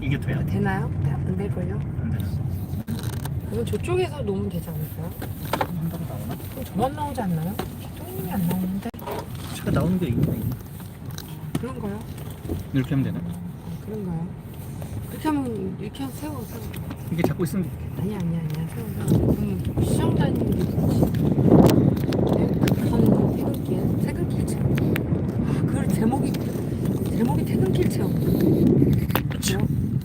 이게 돼요? 되나요? 네, 안 될걸요? 안 되나? 그건 저쪽에서 놓으면 되지 않을까요? 한다고 나오나? 그럼 저만 나오지 않나요? 기통님이 안 나오는데? 차가 나오는 게 있나? 있나? 그런가요? 이렇게 하면 되나? 아, 그런가요? 그렇게 하면 이렇게 해서 세워 세워 이게 잡고 있으면 아니야 아니야 아니야 세워 세워 그럼 시청자님들이 그렇지 네, 극한 퇴근길 퇴근길 체험 아 그걸 제목이 제목이 퇴근길 체험 그렇죠?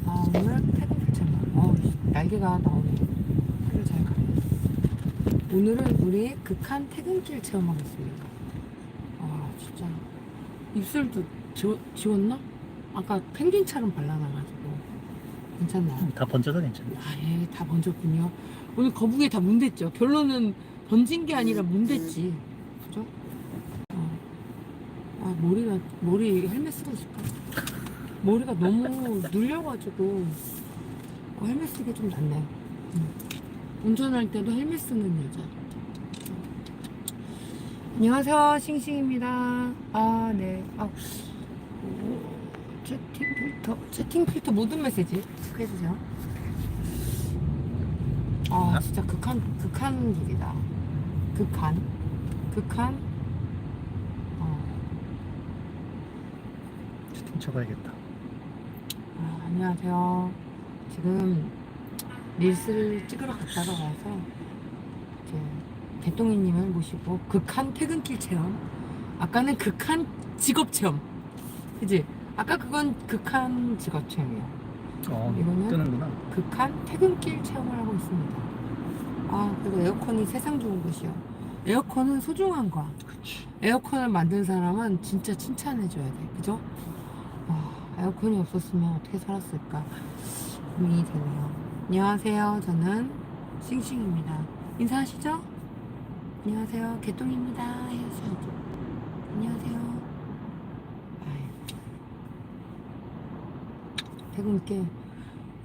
아 오늘 퇴근길 체험 어 날개가 나오네 하루 잘 가네 오늘은 우리 극한 퇴근길 체험하겠습니다 아 진짜 입술도 지워, 지웠나? 아까 펭귄처럼 발라놔가지고 괜찮나요? 다 번져서 괜찮아. 아, 예, 다 번졌군요. 오늘 거북이 다 문댔죠. 결론은 번진 게 아니라 문댔지. 그죠? 어. 아, 머리가, 머리 헬멧 쓰고 있을까? 머리가 너무 눌려가지고, 어, 헬멧 쓰기 좀 낫네. 음. 운전할 때도 헬멧 쓰는 여자. 안녕하세요, 싱싱입니다. 아, 네. 아, 오, 채팅 필터, 채팅 필터 모든 메시지 체크해주세요. 아, 아? 진짜 극한, 극한 일이다. 극한. 극한. 어, 채팅 쳐봐야겠다. 아, 안녕하세요. 지금 릴스를 찍으러 갔다가 와서 이제 개똥이님을 모시고 극한 퇴근길 체험. 아까는 극한 직업 체험. 그지? 아까 그건 극한 직업 체험이에요. 어, 이거는? 뜨는구나. 극한 퇴근길 체험을 하고 있습니다. 아, 그리고 에어컨이 세상 좋은 곳이요. 에어컨은 소중한 거야. 그렇지. 에어컨을 만든 사람은 진짜 칭찬해줘야 돼. 그죠? 아, 에어컨이 없었으면 어떻게 살았을까? 고민이 되네요. 안녕하세요. 저는 싱싱입니다. 인사하시죠? 안녕하세요. 개똥입니다. 해야죠. 안녕하세요. 퇴근길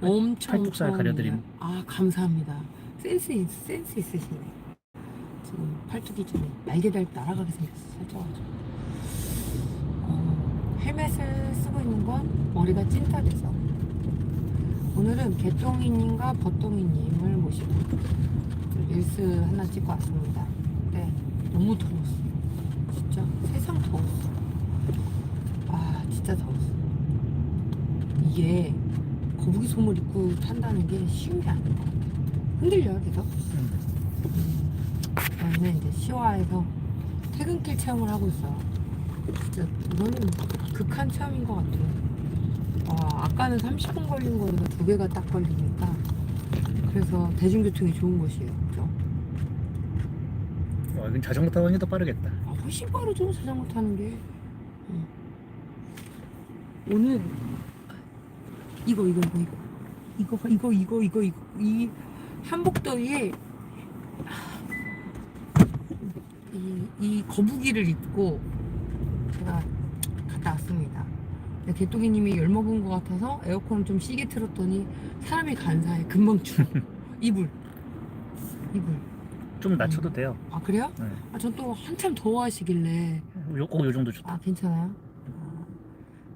엄청 팔뚝살. 가려드림. 아 감사합니다. 센스 있, 센스 있으시네. 지금 팔뚝이 좀 날개 달 날아가게 생겼어. 살쪄가지고. 어, 헬멧을 쓰고 있는 건 머리가 찐따돼서. 오늘은 개똥이님과 버똥이님을 모시고 릴스 하나 찍고 왔습니다. 네, 너무 더웠어. 진짜 세상 더웠어. 아, 진짜 더웠어. 이게 거북이 소물 입고 탄다는 게 쉬운 게 아닌 것 같아. 흔들려요, 계속. 음. 저희는 이제 시화에서 퇴근길 체험을 하고 있어요. 진짜 이거는 극한 체험인 것 같아요. 아, 아까는 30분 걸린 거니까 두 배가 딱 걸리니까 그래서 대중교통이 좋은 것이에요. 그죠? 어, 아, 이건 자전거 타고 해도 빠르겠다. 아, 훨씬 빠르죠 자전거 타는 게. 오늘 이거 이거 이거 이거 이거 이거 이거 이거 이거 이 한복더위에 이, 이 거북이를 입고 근데 개똥이님이 열 먹은 것 같아서 에어컨을 좀 시게 틀었더니 사람이 간사해 금방 추워 이불 이불 좀 낮춰도 돼요. 아 그래요? 네. 아, 전 또 한참 더워하시길래. 요, 어, 요 정도 좋다. 아, 괜찮아요? 아,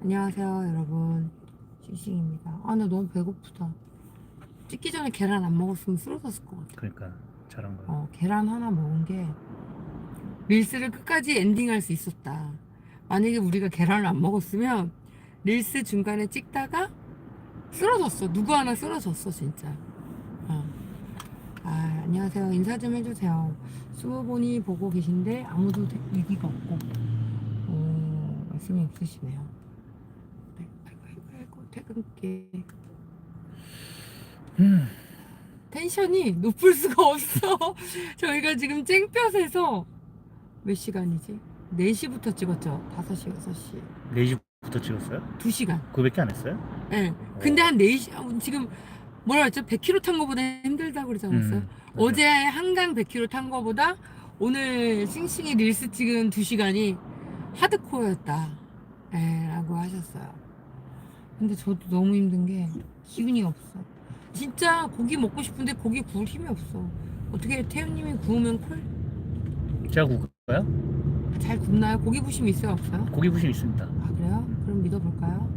안녕하세요, 여러분. 싱싱입니다. 아, 나 너무 배고프다. 찍기 전에 계란 안 먹었으면 쓰러졌을 것 같아. 그러니까 잘한 거야. 어, 계란 하나 먹은 게 릴스를 끝까지 엔딩할 수 있었다. 만약에 우리가 계란을 안 먹었으면 릴스 중간에 찍다가 쓰러졌어. 누구 하나 쓰러졌어, 진짜. 어. 아, 안녕하세요. 인사 좀 해주세요. 스무 분이 보고 계신데 아무도 대- 얘기가 없고, 어, 말씀이 없으시네요. 네, 아이고, 아이고, 아이고, 퇴근길. 음. 텐션이 높을 수가 없어. 저희가 지금 쨍볕에서 몇 시간이지? 4시부터 찍었죠? 5시, 6시. 4시 부터 찍었어요? 2시간. 그거밖에 안 했어요? 예. 근데 한 4시, 아, 지금 뭐라 했죠? 100km 탄 거보다 힘들다고 그러지 않았어요? 음, 맞아요. 어제 한강 100km 탄 거보다 오늘 싱싱이 릴스 찍은 2시간이 하드코어였다. 예, 라고 하셨어요. 근데 저도 너무 힘든 게 기운이 없어. 진짜 고기 먹고 싶은데 고기 구울 힘이 없어. 어떻게 태우님이 구우면 콜? 제가 구울까요? 잘 굽나요? 고기 부심 있어요? 없어요? 고기 부심 있습니다. 아, 그래요? 그럼 믿어볼까요?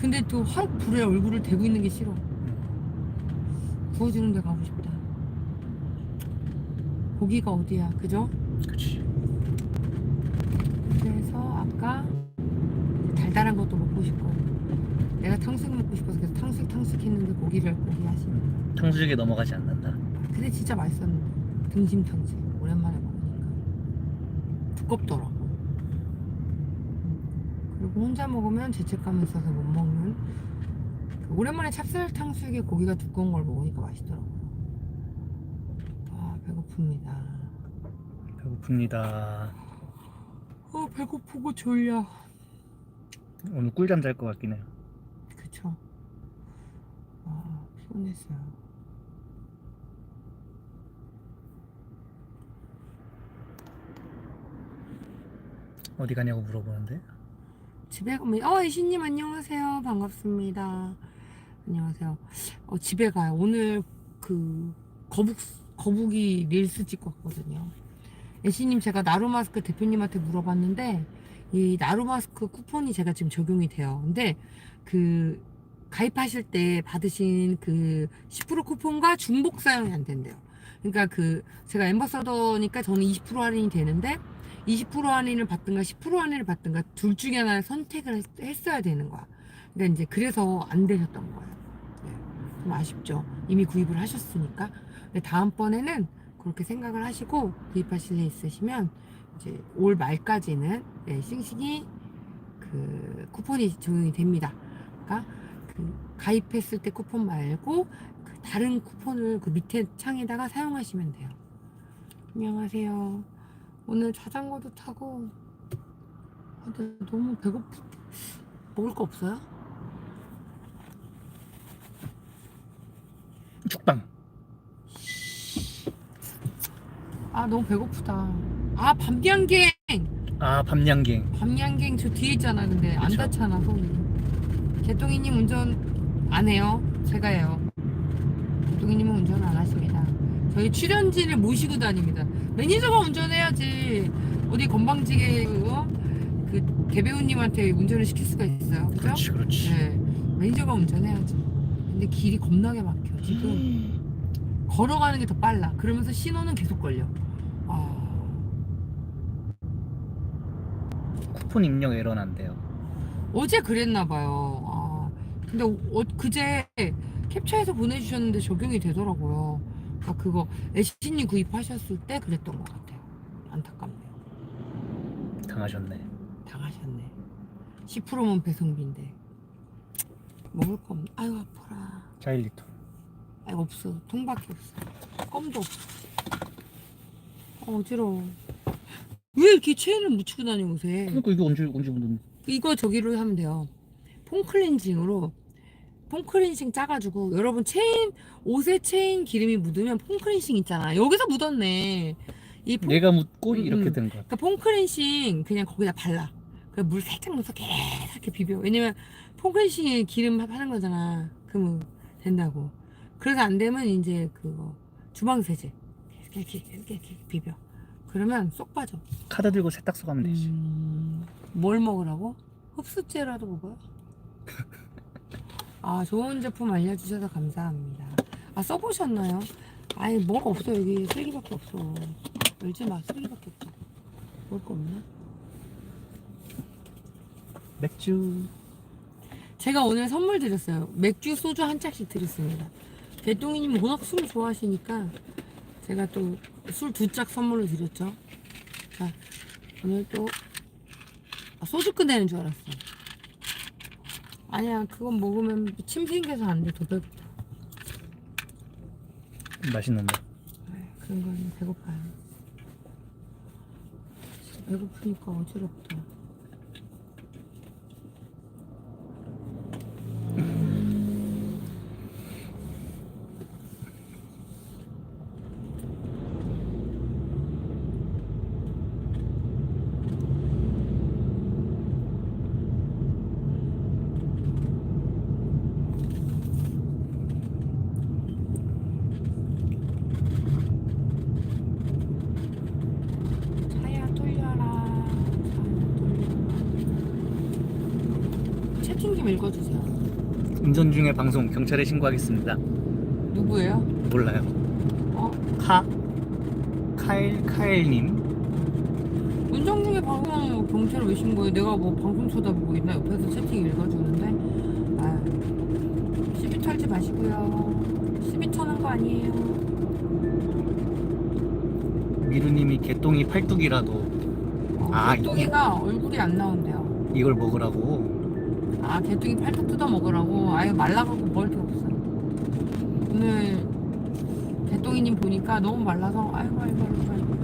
근데 또 화록 불에 얼굴을 대고 있는 게 싫어. 음, 구워주는 데 가고 싶다. 고기가 어디야, 그죠? 그치. 그래서 아까 달달한 것도 먹고 싶고 내가 탕수육 먹고 싶어서 그래서 탕수육 탕수육 했는데 고기를 고기 하시네. 음, 탕수육에 넘어가지 않는다. 근데 진짜 맛있었는데 등심 탕수육 오랜만에 두껍더라고. 그리고 혼자 먹으면 죄책감 있어서 못 먹는 그 오랜만에 찹쌀 탕수육에 고기가 두꺼운 걸 먹으니까 맛있더라고. 아 배고픕니다. 배고픕니다. 어 배고프고 졸려. 오늘 꿀잠 잘 것 같긴 해요. 그쵸. 아 피곤했어요. 어디 가냐고 물어보는데? 집에 가면 어 이신님 안녕하세요. 반갑습니다. 안녕하세요. 어 집에 가요. 오늘 그 거북 거북이 릴스 찍고 왔거든요. 예시님 제가 나루마스크 대표님한테 물어봤는데 이 나루마스크 쿠폰이 제가 지금 적용이 돼요. 근데 그 가입하실 때 받으신 그 10% 쿠폰과 중복 사용이 안 된대요. 그러니까 그 제가 엠버서더니까 저는 20% 할인이 되는데 20% 할인을 받든가 10% 할인을 받든가 둘 중에 하나를 선택을 했, 했어야 되는 거야. 그러니까 이제 그래서 안 되셨던 거예요. 네. 좀 아쉽죠. 이미 구입을 하셨으니까. 근데 다음번에는 그렇게 생각을 하시고 구입하실 일 있으시면 이제 올 말까지는 네, 싱싱이 그 쿠폰이 적용이 됩니다. 그러니까 그 가입했을 때 쿠폰 말고 그 다른 쿠폰을 그 밑에 창에다가 사용하시면 돼요. 안녕하세요. 오늘 자전거도 타고. 아, 근데 너무 배고프 먹을 거 없어요? 죽방. 아 너무 배고프다. 아 밤양갱! 아 밤양갱. 밤양갱 저 뒤에 있잖아 근데. 안 그쵸. 닿잖아 손이 개똥이님 운전 안 해요? 제가 해요. 개똥이님은 운전 안 하십니다. 저희 출연진을 모시고 다닙니다 매니저가 운전해야지 어디 건방지게 어? 그 대배우님한테 운전을 시킬 수가 있어요 그죠? 그렇지 그렇지. 네 매니저가 운전해야지 근데 길이 겁나게 막혀 지금 걸어가는 게 더 빨라 그러면서 신호는 계속 걸려 아 쿠폰 입력 에러 난대요. 어제 그랬나 봐요. 아, 근데 어, 그제 캡처해서 보내주셨는데 적용이 되더라고요. 아 그거 애신이 구입하셨을 때 그랬던 것 같아요. 안타깝네요. 당하셨네. 당하셨네. 10%면 배송비인데 먹을 거 없. 아유 아파라. 자일리톨. 아유 없어. 통밖에 없어. 껌도 없어. 어, 어지러워. 왜 이렇게 체인을 묻히고 다니고세? 그러니까 이게 언제 언제 묻는? 이거 저기로 하면 돼요. 폼 클렌징으로 폼클렌징 짜가지고 여러분 체인 옷에 체인 기름이 묻으면 폼클렌징 있잖아. 여기서 묻었네. 이 폼, 얘가 묻고 음, 이렇게 음. 된 거. 그러니까 폼클렌징 그냥 거기다 발라. 그물 살짝 넣어서 계속 이렇게 비벼. 왜냐면 폼클렌징에 기름 하는 거잖아. 그러면 된다고. 그래서 안 되면 이제 그거 주방 세제 이렇게 이렇게 이렇게, 이렇게 비벼. 그러면 쏙 빠져. 카드 들고 세탁소 가면 되지. 음, 뭘 먹으라고? 흡수제라도 먹어요? 아 좋은 제품 알려주셔서 감사합니다. 아 써보셨나요? 아니 뭐가 없어 여기 쓰레기밖에 없어. 열지 마 쓰레기밖에 없어. 먹을 거 없나? 맥주. 제가 오늘 선물 드렸어요. 맥주, 소주 한 짝씩 드렸습니다. 대통령님 워낙 술 좋아하시니까 제가 또 술 두 짝 선물로 드렸죠. 자, 오늘 또 아, 소주 끝내는 줄 알았어. 아니야, 그건 먹으면 침 생겨서 안 돼. 더 배고파. 맛있는데. 아이, 그런 건 배고파요. 진짜 배고프니까 어지럽다. 차야 돌려라. 차야 돌려라. 채팅 좀 읽어주세요. 운전 중에 방송 경찰에 신고하겠습니다. 누구예요? 몰라요. 어? 카 카일 카일님 운전 중에 방송 경찰 왜 신고해? 내가 뭐 방송 쳐다보고 있나? 옆에서 채팅 읽어주는데 아 시비 털지 마시고요 시비 터는 거 아니에요 미루님이 개똥이 팔뚝이라도 어, 아, 개똥이가 얼굴이 안 나온대요 이걸 먹으라고 아 개똥이 팔뚝 뜯어 먹으라고 아예 말라가고 먹을 게 없어 오늘 개똥이님 보니까 너무 말라서 아이고 아이고 아이고, 아이고.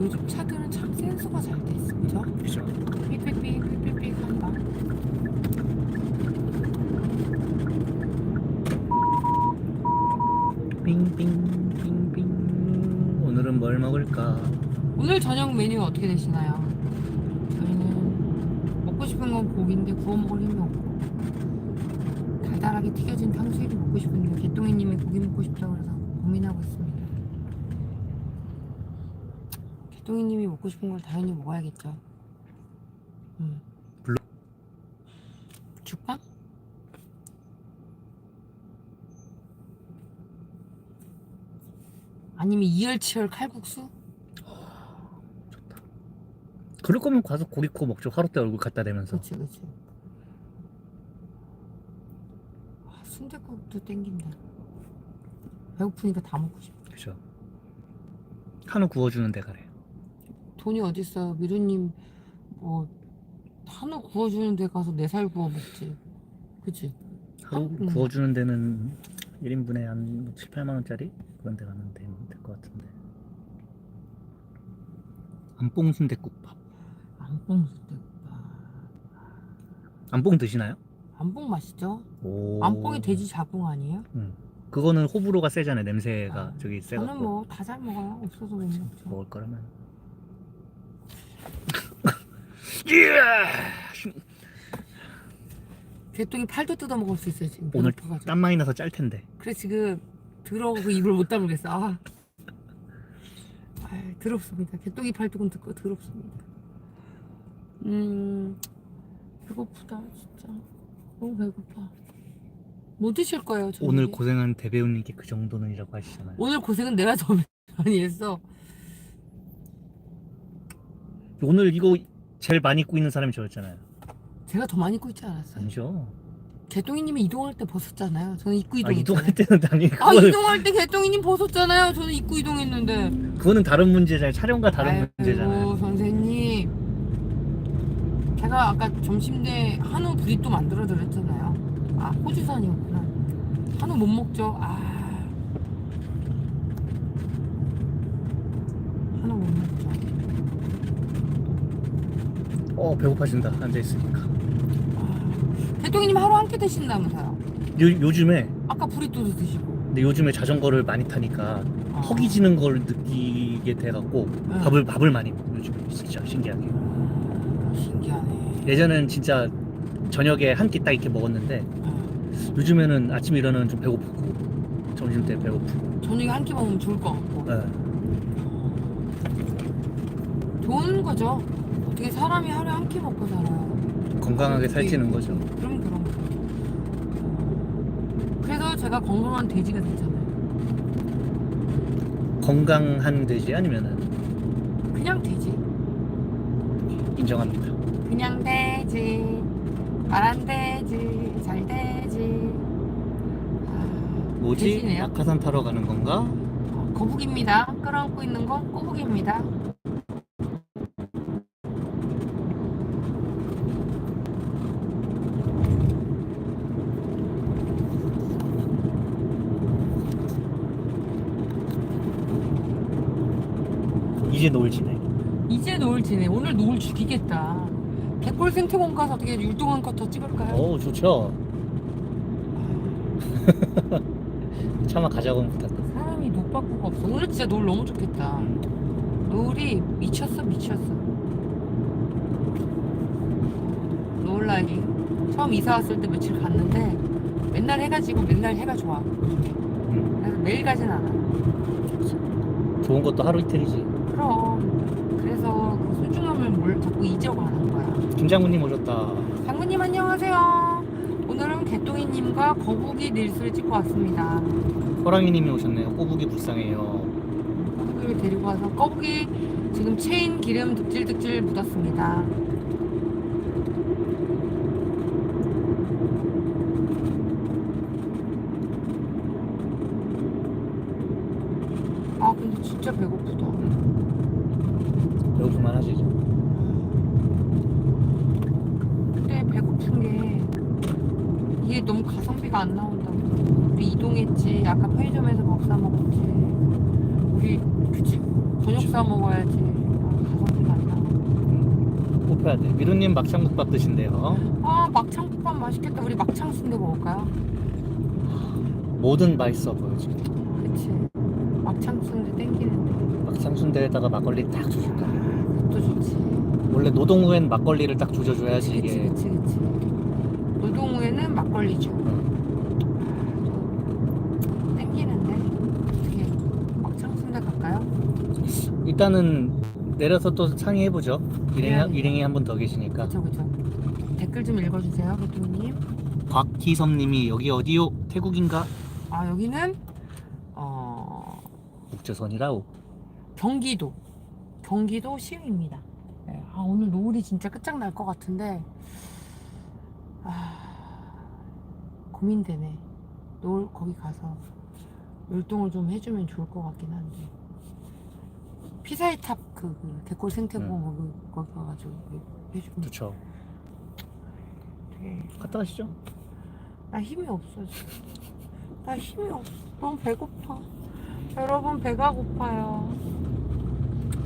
요즘 차들은 참 센서가 잘 돼 있어 그죠? 그죠? 삑삑삑 삑삑삑 한다 빙빙빙빙 오늘은 뭘 먹을까? 오늘 저녁 메뉴 어떻게 되시나요? 저희는 먹고 싶은 건 고기인데 구워 먹을 힘이 없고 달달하게 튀겨진 탕수육이 먹고 싶은데 개똥이님이 고기 먹고 싶다고 그래서 고민하고 있습니다. 개똥이님이 먹고 싶은 걸 당연히 먹어야겠죠. 음. 물론. 죽빵? 아니면 이열치열 칼국수? 그럴 거면 가서 고기 구워 먹죠. 화롯대 얼굴 갖다 대면서. 그치 아, 순대국도 땡긴다 배고프니까 다 먹고 싶어 그죠? 한우 구워주는 데 가래요. 돈이 어딨어요 미루님 뭐 한우 구워주는 데 가서 내 살 구워 먹지 그치 하루 음. 구워주는 데는 1인분에 한 7, 8만 원짜리 그런 데 가면 될것 같은데. 안뽕 순대국밥. 안뽕 순대국밥 안뽕 드시나요? 안뽕 맛있죠? 오. 안뽕이 돼지 자궁 아니에요? 응. 그거는 호불호가 세잖아요. 냄새가 아, 저기 저는 세갖고 뭐다 잘 먹어요 없어서 못 먹죠 먹을 거라면. 예! 개똥이 팔도 뜯어 먹을 수 있어요 지금 오늘 배고파가지고 땀 많이 나서 짤 텐데. 그래 지금 더러워서 입을 못 다물겠어. 아, 아이, 더럽습니다. 개똥이 팔뚝은 듣고 더럽습니다. 음, 배고프다 진짜. 너무 배고파. 뭐 드실 거예요? 저녁에? 오늘 고생한 대배우님께 그 정도는이라고 하시잖아요. 오늘 고생은 내가 더 많이 했어. 오늘 이거 제일 많이 입고 있는 사람이 저였잖아요. 제가 더 많이 입고 있지 않았어요? 아니죠? 개똥이님이 이동할 때 벗었잖아요. 저는 입고 아, 이동했잖아요. 이동할 때는 당연히 아 그거는, 이동할 때 개똥이님 벗었잖아요. 저는 입고 이동했는데. 그거는 다른 문제잖아요. 촬영과 다른 아이고, 문제잖아요. 제가 아까 점심 때 한우 브리또 만들어 드렸잖아요. 아, 호주산이었구나. 한우 못 먹죠. 아. 한우 못 먹죠. 어 배고파진다 앉아 있으니까. 아. 대통령님 하루 한 끼 드신다면서요. 요, 요즘에 아까 브리또도 드시고. 근데 요즘에 자전거를 많이 타니까 아. 허기지는 걸 느끼게 돼갖고 응. 밥을 밥을 많이 요즘 진짜 신기하게. 예전엔 진짜 저녁에 한 끼 딱 이렇게 먹었는데 아. 요즘에는 아침 일어나면 좀 배고프고 점심 때 배고프고. 저녁에 한 끼 먹으면 좋을 것 같고. 예. 좋은 거죠. 어떻게 사람이 하루에 한 끼 먹고 살아요. 건강하게 살찌는 거죠. 그럼 그럼. 그래서 제가 건강한 돼지가 됐잖아요. 건강한 돼지 아니면은 그냥 돼지. 인정합니다. 그냥 돼지. 말안 돼지. 잘 돼지. 아, 뭐지? 돼지네요. 낙하산 타러 가는 건가? 어, 거북입니다. 끌어안고 있는 건 꼬북입니다. 이제 노을 지네. 이제 노을 지네. 오늘 노을 죽이겠다. 생태공 가서 어떻게 율동한 거 더 찍을까요? 오 좋죠. 차마 가자고 부탁해. 사람이 노바꾸가 없어. 오늘 진짜 노을 너무 좋겠다. 노을이 미쳤어 미쳤어. 라이딩. 처음 이사 왔을 때 며칠 갔는데 맨날 해가 지고 맨날 해가 좋아. 음, 그래서 매일 가진 않아. 좋은 것도 하루 이틀이지. 그럼 하고 이제가 안한 거야. 김장군님 오셨다. 장군님 안녕하세요. 오늘은 개똥이님과 거북이 릴스를 찍고 왔습니다. 호랑이님이 오셨네요. 꼬북이 불쌍해요. 거북이를 데리고 와서 거북이 지금 체인 기름 득질득질 묻었습니다. 아 근데 진짜 배고프다. 배고프만. 근데 배고픈 게 이게 가성비가 안 나온다고. 우리 이동했지. 아까 편의점에서 밥 사 먹었지. 우리 그치 저녁 사 먹어야지. 아, 가성비가 안 나와. 뽑혀야 돼. 미루님 막창국밥 드신대요. 아 막창국밥 맛있겠다. 우리 막창 순대 먹을까요? 뭐든 맛있어 보여 지금. 그치. 막창 순대 땡기는데. 막창 순대에다가 막걸리 딱 조질까. 그것도 좋지. 원래 노동 후엔 막걸리를 딱 조져줘야지 그치 이게. 그치 그치. 노동 후에는 막걸리죠. 좀 땡기는데 어떻게 막창 순대 갈까요? 일단은 내려서 또 상의해 보죠. 일행, 그래야겠다. 일행이 한 분 더 계시니까. 그쵸 그쵸. 댓글 좀 읽어주세요, 교통님. 곽희섭님이 여기 어디요? 태국인가? 아 여기는 어 국제선이라고. 경기도 경기도 시흥입니다. 네, 아 오늘 노을이 진짜 끝장날 것 같은데 아 고민되네. 노을 거기 가서 율동을 좀 해주면 좋을 것 같긴 한데 피사의 탑그 그 개골 생태공원 거기 거기 가가지고 해주면 좋죠. 되게 갔다 가시죠. 나 힘이 없어 지금. 나 힘이 없어. 너무 배고파. 여러분 배가 고파요.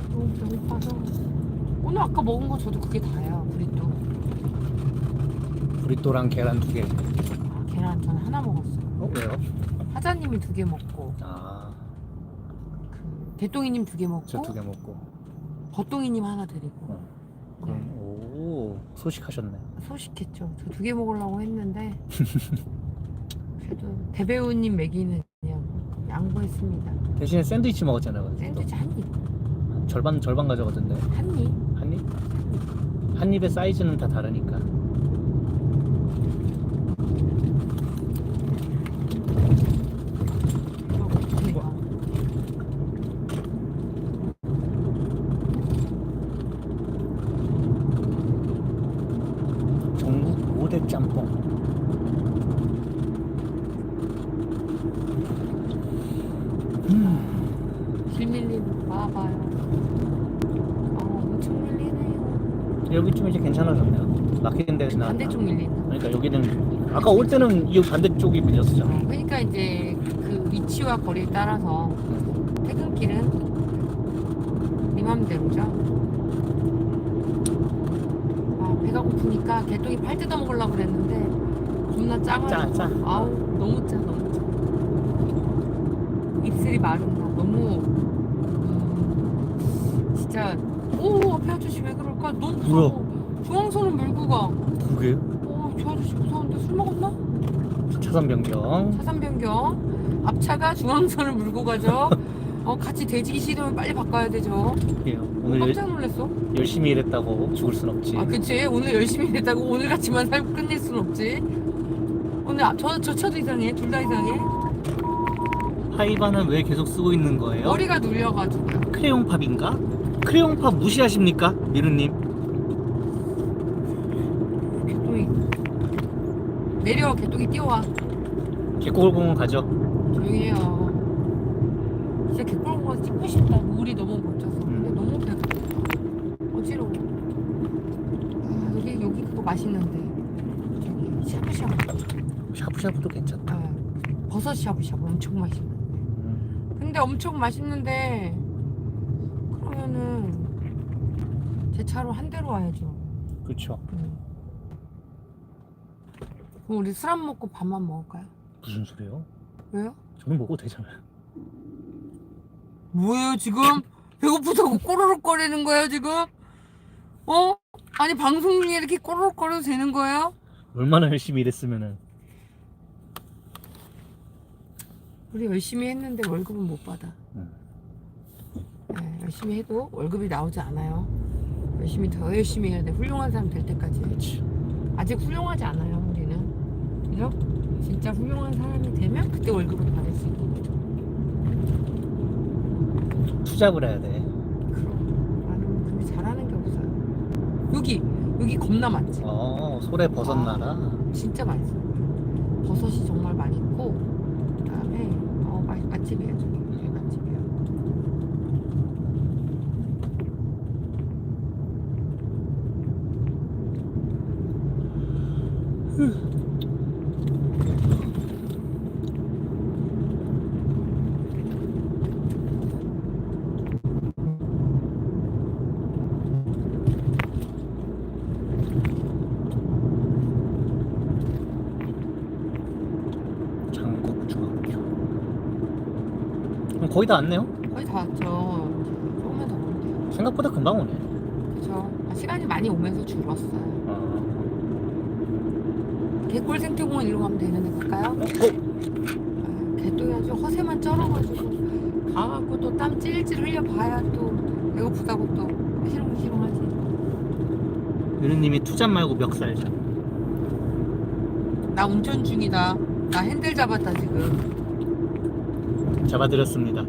너무 배고파서. 오늘 아까 먹은 거 저도 그게 다예요. 브리또. 브리또랑 계란 두 개. 아, 계란 저는 하나 먹었어요. 어 왜요? 사장님이 두 개 먹고 아, 그 개똥이님 두 개 먹고 저 두 개 먹고. 버똥이님 하나 드리고 어. 그럼 오 소식하셨네. 소식했죠. 저 두 개 먹으려고 했는데 그래도 대배우님 그냥 양보했습니다. 대신에 샌드위치 먹었잖아요. 그래서 샌드위치 한 입, 또. 절반 절반 가져가던데. 한 입. 한 입? 한 입의 사이즈는 다 다르니까. 전국 5대 짬뽕. 음, 길밀림 봐봐요. 아 엄청 밀리네요. 여기쯤 이제 괜찮아졌네요. 막히는 데서 나. 반대쪽 밀리는. 그러니까 여기는 아까 올 때는 이 반대쪽이 밀렸었잖아. 어, 그러니까 이제 그 위치와 거리에 따라서 퇴근길은 네 맘대로죠. 아 배가 고프니까 개똥이 팔 뜯어 먹으려고 그랬는데 겁나 짜가지고 짜, 짜. 아우 너무 짜 너무 짜. 입술이 마른다. 너무 음, 진짜 오 앞에 아저씨 왜 그럴까? 너무 무서워. 중앙선을 밀고 가. 그게 오, 저 아저씨 무서운데 술 먹었나? 차선 변경. 차선 변경. 앞차가 중앙선을 물고 가죠. 어, 같이 대지기 싫으면 빨리 바꿔야 되죠. 예, 오늘 열, 깜짝 놀랐어. 열 심히 일했다고 죽을 순 없지. 아, 그치. 오늘 열심히 했다고 오늘 같이만 살고 끝낼 순 없지. 오늘 아, 저, 저 차도 이상해. 둘 다 이상해. 하이바는 왜 계속 쓰고 있는 거예요? 머리가 눌려가지고요. 크레용 팝인가? 크레용팝 무시하십니까? 미루님. 개똥이. 내려, 개똥이 뛰어와. 개꼬골공원 가죠. 조용히 해요. 진짜 개꿀보가 찍고 싶다. 물이 너무 멋져서. 근데 너무 배고파. 어지러워. 아, 여기, 여기 그거 맛있는데. 저기, 샤브샤브. 샤브샤브도 괜찮다. 아, 버섯 샤브샤브 엄청 맛있는데. 음, 근데 엄청 맛있는데, 그러면은, 제 차로 한 대로 와야죠. 그렇죠. 음. 그럼 우리 술 안 먹고 밥만 먹을까요? 무슨 소리요? 왜요? 저는 먹어도 되잖아요. 뭐예요 지금? 배고프다고 꼬르륵거리는 거예요 지금? 어? 아니 방송 중에 이렇게 꼬르륵거려도 되는 거예요? 얼마나 열심히 일했으면은 우리 열심히 했는데 월급은 못 받아 음. 네, 열심히 해도 월급이 나오지 않아요 열심히 더 열심히 해야 돼. 훌륭한 사람 될 때까지. 그렇지. 아직 훌륭하지 않아요, 우리는. 그죠? 진짜 훌륭한 사람이 되면 그때 월급을 받을 수 있는 거죠. 투잡을 해야 돼. 그럼 나는 근데 잘하는 게 없어요. 여기 여기 겁나 많지. 어, 소래 버섯 아. 나라. 진짜 맛있어. 버섯이 정말 많이 있고 그다음에 어 맛, 맛집이에요. 장국 중학교. 그럼 거의 다 왔네요. 거의 다 왔죠. 조금만 더 돼요. 생각보다 금방 오네. 그죠? 아, 시간이 많이 오면서 줄었어요. 어. 개꿀 생태공원 이리로 가면 되는데 갈까요? 어? 아, 개똥이 아주 허세만 쩔어가지고 가갖고 또 땀 찔찔 흘려봐야 또 배고프다고 또 희롱희롱하지. 유느님이 투잡 말고 멱살잡. 나 운전 중이다. 나 핸들 잡았다 지금. 잡아드렸습니다.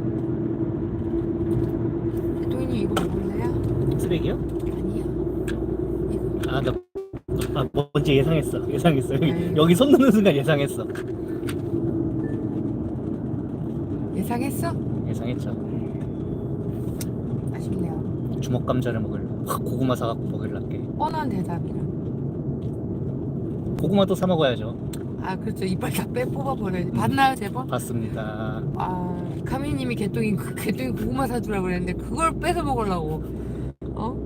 대통령님 이거 먹을래요? 쓰레기요? 아니야. 이거. 아, 나 아, 뭔지 예상했어. 예상했어. 여기. 여기 손 넣는 순간 예상했어. 예상했어? 예상했죠. 아쉽네요. 주먹 감자를 먹을. 확 고구마 사갖고 먹을란게. 뻔한 대답이라. 고구마도 사 먹어야죠. 아 그렇죠. 이빨 다 빼 뽑아 버려야지. 봤나요 제발? 봤습니다. 아 카미님이 개똥이 개똥이 고구마 사주라 그랬는데 그걸 뺏어 먹으려고 어?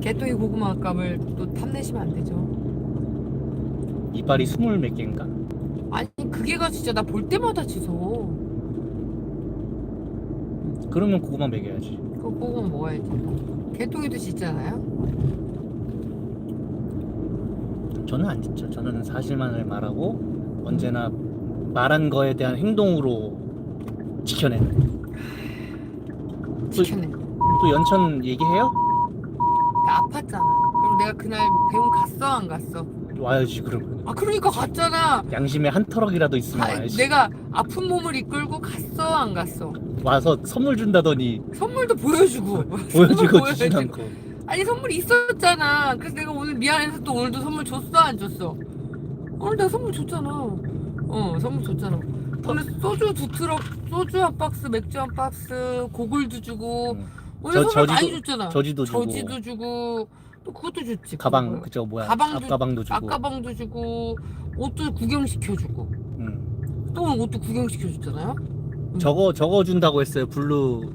개똥이 고구마 값을 또 탐내시면 안 되죠. 이빨이 스물 몇 개인가? 아니 그게가 진짜 나 볼 때마다 지서 그러면 고구마 먹여야지. 그거 고구마 먹어야지. 개똥이도 짖잖아요. 저는 안 짓죠. 저는 사실만을 말하고 언제나 말한 거에 대한 행동으로 지켜내는. 지켜내. 또 연천 얘기해요? 나 아팠잖아. 그럼 내가 그날 배운 갔어 안 갔어? 와야지 그러면. 아 그러니까 갔잖아. 양심에 한 터럭이라도 있으면 아, 와야지. 내가 아픈 몸을 이끌고 갔어 안 갔어? 와서 선물 준다더니 선물도 보여주고 보여주고 선물 주진 않고. 아니 선물이 있었잖아. 그래서 내가 오늘 미안해서 또 오늘도 선물 줬어 안 줬어? 오늘 내가 선물 줬잖아. 어 선물 줬잖아. 오늘 소주 두 트럭, 소주 한 박스, 맥주 한 박스, 고글도 주고 응. 오늘 저- 선물 많이 저지도- 줬잖아. 저지도 주고. 저지도 주고 또 그것도 줬지. 가방 그거. 그저 뭐야 가방도- 앞가방도 주고. 앞가방도 주고 옷도 구경시켜주고 응. 또 옷도 구경시켜줬잖아요. 저거 저거 준다고 했어요. 블루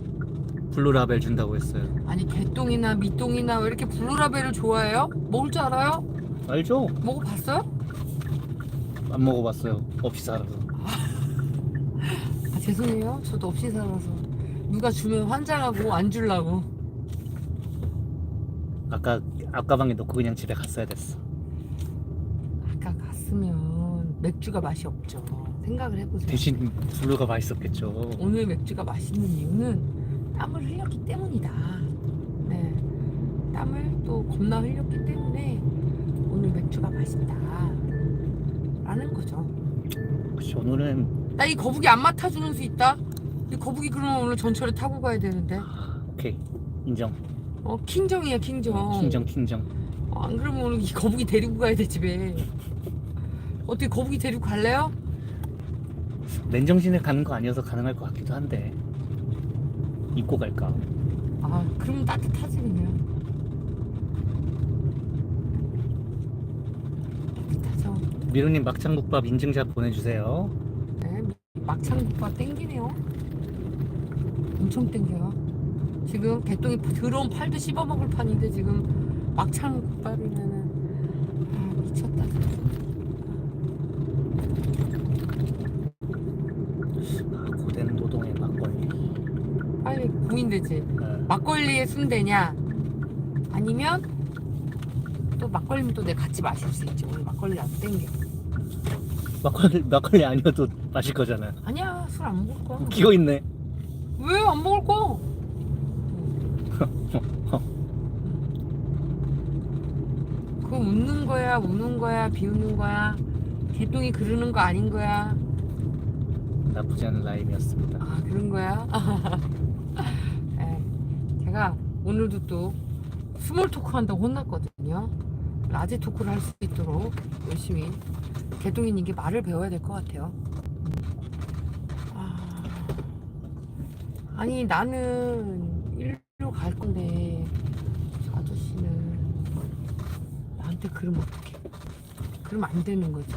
블루 라벨 준다고 했어요. 아니 개똥이나 미똥이나 왜 이렇게 블루라벨을 좋아해요? 먹을 줄 알아요? 알죠? 먹어봤어요? 안 먹어봤어요. 없이 살아서. 아 죄송해요. 저도 없이 살아서 누가 주면 환장하고 안 줄라고. 아까 앞가방에 넣고 그냥 집에 갔어야 됐어. 아까 갔으면 맥주가 맛이 없죠. 생각을 해보세요. 대신 블루가 맛있었겠죠. 오늘 맥주가 맛있는 이유는 땀을 흘렸기 때문이다. 네, 땀을 또 겁나 흘렸기 때문에 오늘 맥주가 맛있다. 라는 거죠. 그치, 오늘은 나 이 거북이 안 맡아주는 수 있다? 이 거북이 그러면 오늘 전철에 타고 가야 되는데. 오케이 인정. 어 킹정이야 킹정. 킹정 킹정. 어, 안 그러면 오늘 이 거북이 데리고 가야 돼 집에. 어떻게 거북이 데리고 갈래요? 맨정신에 가는 거 아니어서 가능할 것 같기도 한데 입고 갈까? 아 그럼 따뜻하지 그냥. 따뜻하죠. 미루님 막창국밥 인증샷 보내주세요. 네, 막창국밥 땡기네요. 엄청 땡겨요. 지금 개똥이 들어온 팔도 씹어먹을 판인데 지금 막창 국밥이면은 아 미쳤다. 아, 고된 노동의 막걸리. 빨리 고민되지. 어, 막걸리에 순대냐 아니면 또 막걸리면 또 내가 같이 마실 수 있지. 오늘 막걸리 안 땡겨. 막걸리 막걸리 아니어도 마실 거잖아. 아니야 술 안 먹을 거야. 웃기고 있네. 왜 안 먹을 거? 그거 웃는 거야, 우는 거야, 비웃는 거야. 개똥이 그러는 거 아닌 거야. 나쁘지 않은 라임이었습니다. 아 그런 거야? 네, 제가 오늘도 또 스몰 토크 한다고 혼났거든요. 라지 토크를 할 수 있도록 열심히 개똥이님께 말을 배워야 될 것 같아요. 아, 아니 나는 일로 갈 건데 저 아저씨는 나한테 그러면 어떡해? 그러면 안 되는 거지.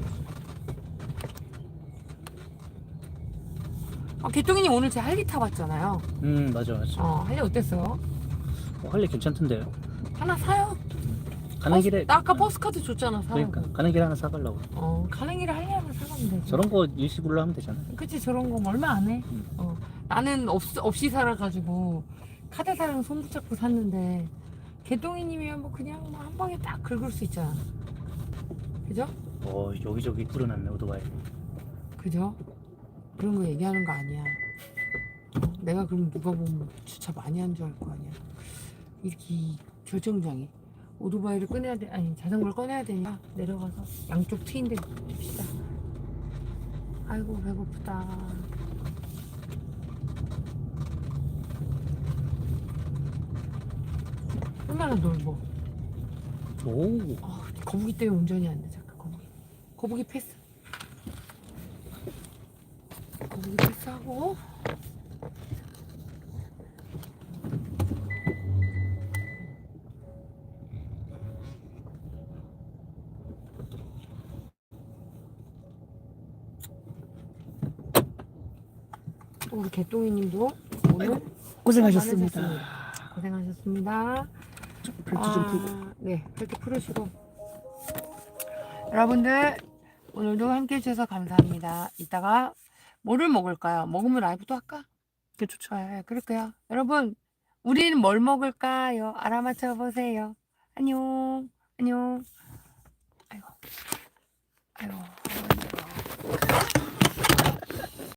아, 개똥이님 오늘 제 할리 타봤잖아요. 음 맞아 맞아. 어, 할리 어땠어요? 어, 할리 괜찮던데요. 하나 사요? 가는 버스- 길에 나 아까 버스 카드 줬잖아, 사. 그러니까 가는 길에 하나 사가려고. 어, 가는 길에 할리 하나 사가면 되지. 저런 거 일시불로 하면 되잖아. 그치, 저런 거 얼마 안 해. 음. 어, 나는 없, 없이 살아가지고 카드사랑 손 붙잡고 샀는데 개똥이님이면 뭐 그냥 뭐 한 방에 딱 긁을 수 있잖아. 그죠? 어 여기저기 뿌려놨네 오토바이. 그죠? 그런 거 얘기하는 거 아니야. 어, 내가 그럼 누가 보면 주차 많이 한 줄 알 거 아니야. 이렇게 결정장애. 오토바이를 꺼내야 돼, 아니 자전거를 꺼내야 되니까 내려가서 양쪽 트인 데 둡시다. 아이고 배고프다. 얼마나 넓어. 오 아, 거북이 때문에 운전이 안 돼. 잠깐 거북이. 거북이 패스. 거북이 패스하고. 또 우리 개똥이님도 오늘 고생하셨습니다. 많으셨습니다. 고생하셨습니다. 벨트 좀 풀고. 아, 네, 벨트 풀으시고. 여러분들, 오늘도 함께 해주셔서 감사합니다. 이따가 뭐를 먹을까요? 먹으면 라이브 또 할까? 꽤 좋죠. 네, 그럴게요. 여러분, 우리는 뭘 먹을까요? 알아맞혀 보세요. 안녕, 안녕. 아이고, 아이고.